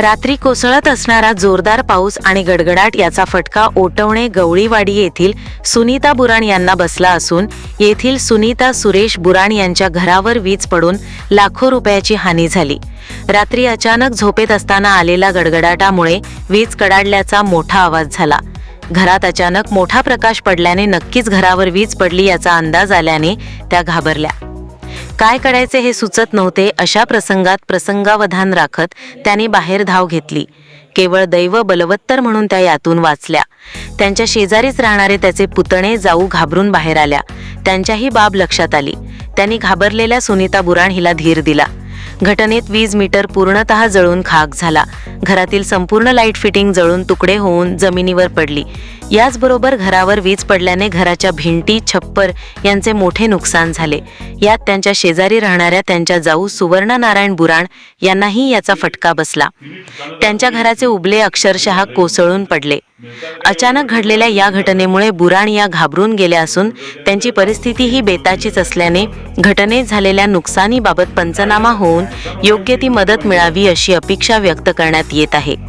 रात्री कोसळत असणारा जोरदार पाऊस आणि गडगडाट याचा फटका ओटवणे गवळीवाडी येथील सुनीता बुराण यांना बसला असून येथील सुनीता सुरेश बुराण यांच्या घरावर वीज पडून लाखो रुपयाची हानी झाली. रात्री अचानक झोपेत असताना आलेल्या गडगडाटामुळे वीज कडाडल्याचा मोठा आवाज झाला. घरात अचानक मोठा प्रकाश पडल्याने नक्कीच घरावर वीज पडली याचा अंदाज आल्याने त्या घाबरल्या. काय करायचे हे सुचत नव्हते. अशा प्रसंगात प्रसंगावधान राखत त्यांनी बाहेर धाव घेतली. केवळ दैव बलवत्तर म्हणून त्या यातून वाचल्या. त्यांच्या शेजारीच राहणारे त्याचे पुतणे जाऊ घाबरून बाहेर आल्या. त्यांच्याही बाब लक्षात आली. त्यांनी घाबरलेल्या सुनीता बुराण हिला धीर दिला. घटनेत वीज मीटर पूर्णतः जळून खाक झाला. घरातील संपूर्ण लाइट फिटिंग जळून तुकडे होऊन जमिनीवर पडली. याचबरोबर घरावर वीज पडल्याने घराच्या भिंती छप्पर यांचे मोठे नुकसान झाले. यात त्यांच्या शेजारी राहणाऱ्या त्यांच्या जाऊ सुवर्ण नारायण बुराण यांनाही याचा फटका बसला. त्यांच्या घराचे उबले अक्षरशः कोसळून पडले. अचानक घडलेल्या या घटनेमुळे बुराण या घाबरून गेल्या असून त्यांची परिस्थिती ही बेताचीच असल्याने घटनेत झालेल्या नुकसानीबाबत पंचनामा होऊन योग्य ती मदत मिळावी अशी अपेक्षा व्यक्त करण्यात येत आहे.